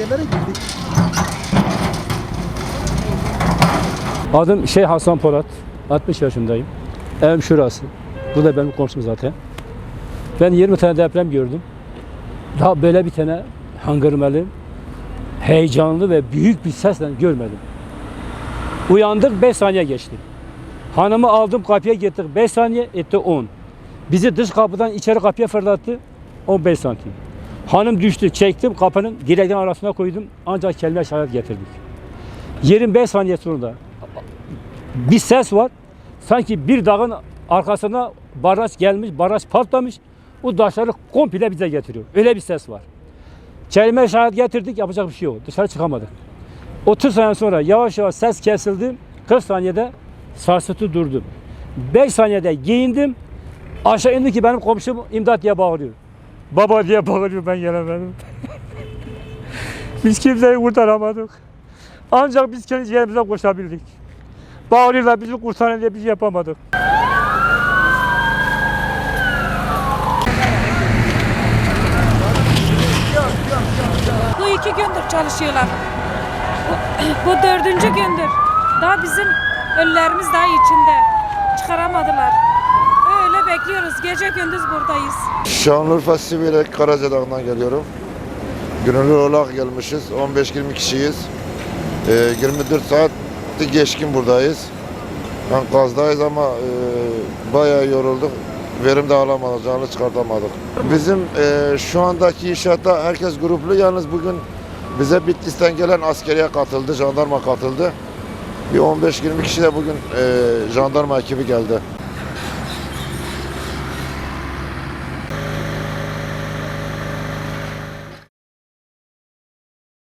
evlere girdik. Adım şey Hasan Polat. 60 yaşındayım. Evim şurası. Bu da benim komşum zaten. Ben 20 tane deprem gördüm. Daha böyle bir tane hangırmalı, heyecanlı ve büyük bir sesle görmedim. Uyandık 5 saniye geçti. Hanımı aldım kapıya gittik 5 saniye etti 10. Bizi dış kapıdan içeri kapıya fırlattı 15 santim. Hanım düştü çektim kapının direkten arasına koydum ancak kelime şahit getirdik. 25 saniye sonra bir ses var. Sanki bir dağın arkasına baraj gelmiş, baraj patlamış. O taşları komple bize getiriyor. Öyle bir ses var. Kelime şahit getirdik, yapacak bir şey yok. Dışarı çıkamadık. 30 saniye sonra yavaş yavaş ses kesildi. 40 saniyede sarsıntı durdu. 5 saniyede giyindim. Aşağı indi ki benim komşum imdat diye bağırıyor. Baba diye bağırıyor ben gelemedim. biz kimseyi kurtaramadık. Ancak biz kendi yerimize koşabildik. Bağırıyorlar bizi kurtarın diye biz yapamadık. Bu iki gündür çalışıyorlar. Bu, bu dördüncü gündür. Daha bizim ölülerimiz daha içinde. Gece gündüz buradayız. Şanlıurfa Sivirek Karacadağ'dan geliyorum. Gönüllü olarak gelmişiz. 15-20 kişiyiz. Ee, 24 saat geçkin buradayız. Yani gazdayız ama e, bayağı yorulduk. Verim de alamadık, canlı çıkartamadık. Bizim e, şu andaki inşaatta herkes gruplu. Yalnız bugün bize Bitlis'ten gelen askeriye katıldı, jandarma katıldı. Bir 15-20 kişi de bugün e, jandarma ekibi geldi.